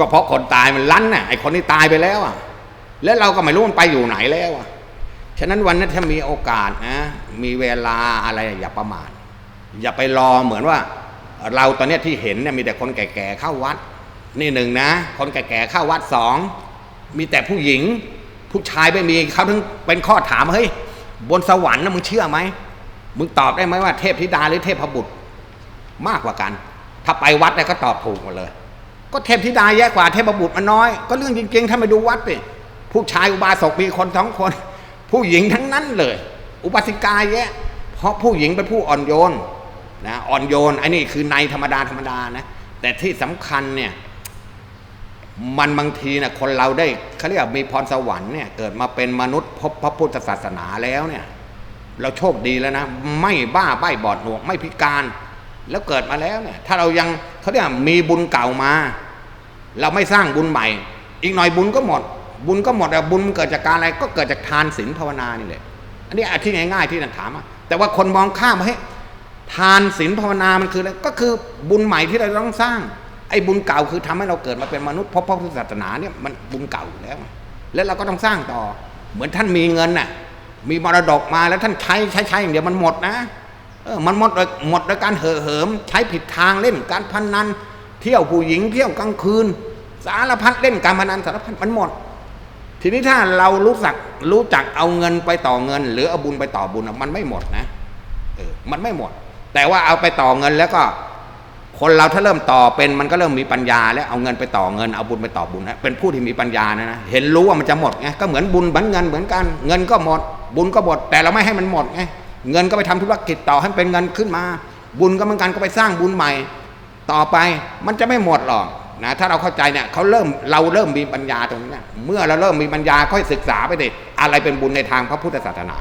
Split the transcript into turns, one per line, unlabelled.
ก็เพราะคนตายมันลั้นน่ะไอ้คนที่ตายไปแล้วอะ แล้วเราก็ไม่รู้มันไปอยู่ไหนแล้วอะฉะนั้นวันนั้นถ้ามีโอกาสนะมีเวลาอะไรอย่าประมาทอย่าไปรอเหมือนว่า เราตอนนี้ที่เห็นเนี่ยมีแต่คนแก่ๆเข้าวัด นี่หนึ่งนะ คนแก่ๆเข้าวัดสองมีแต่ผู้หญิง ผู้ชายไม่มีเขาถึงเป็นข้อถามเฮ้ยบนสวรรค์นะมึงเชื่อไหมมึงตอบได้ไหมว่าเทพธิดาหรือเทพบุตรมากกว่ากัน ถ้าไปวัดเนี่ยก็ตอบถูกหมดเลย ก็เทพธิดาแย่กว่าเทพบุตรมันน้อย ก็เรื่องจริง ๆ ถ้าไปดูวัดดิผู้ชายอุบาสกมีคนสองคน ผู้หญิงทั้งนั้นเลย อุบาสิกาแย่เพราะผู้หญิงเป็นผู้อ่อนโยนนะอ่อนโยนไอ้นี่คือในธรรมดาธรรมดานะแต่ที่สำคัญเนี่ยมันบางทีนะคนเราได้เขาเรียกมีพรสวรรค์เนี่ยเกิดมาเป็นมนุษย์พบพระพุทธศาสนาแล้วเนี่ย เราโชคดีแล้วนะ ไม่บ้าใบ้บอดหนวกไม่พิการ แล้วเกิดมาแล้วเนี่ย ถ้าเรายังเขาเรียกมีบุญเก่ามา เราไม่สร้างบุญใหม่ อีกหน่อยบุญก็หมด บุญก็หมดอะบุญมันเกิดจากการอะไรก็เกิดจากทานศีลภาวนานี่แหละอันนี้อธิง่ายๆที่นันถามอะแต่ว่าคนมองข้ามว่าเฮ้ยทานศีลภาวนามันคืออะไรก็คือบุญใหม่ที่เราต้องสร้างไอ้บุญเก่าคือทำให้เราเกิดมาเป็นมนุษย์พบพระพุทธศาสนาเนี่ยมันบุญเก่าอยู่แล้ว แล้วเราก็ต้องสร้างต่อ เหมือนท่านมีเงินน่ะมีมรดกมาแล้วท่านใช้ใช้ใช้อย่างเดียวมันหมดนะเออมันหมดโดยหมดโดยการเห่อเหิม ใช้ผิดทางเล่นการพนัน เที่ยวผู้หญิงเที่ยวกลางคืน สารพัดเล่นการพนันสารพัดมันหมด ทีนี้ถ้าเรารู้จักรู้จักเอาเงินไปต่อเงิน หรือเอาบุญไปต่อบุญมันไม่หมดนะเออมันไม่หมด แต่ว่าเอาไปต่อเงินแล้วก็ คนเราถ้าเริ่มต่อเป็นมันก็เริ่มมีปัญญา แล้วเอาเงินไปต่อเงินเอาบุญไปต่อบุญนะเป็นผู้ที่มีปัญญานะนะเห็นรู้ว่ามันจะหมดไงก็เหมือนบุญเหมือนเงินเหมือนกันเงินก็หมด บุญก็หมด แต่เราไม่ให้มันหมดไงเงินก็ไปทำธุรกิจต่อให้เป็นเงินขึ้นมา บุญก็เหมือนกันก็ไปสร้างบุญใหม่ ต่อไปมันจะไม่หมดหรอกนะถ้าเราเข้าใจเนี่ยเขาเริ่มเราเริ่มมีปัญญาตรงนี้เนี่ยเมื่อเราเริ่มมีปัญญาค่อยศึกษาไปดิอะไรเป็นบุญในทางพระพุทธศาสนา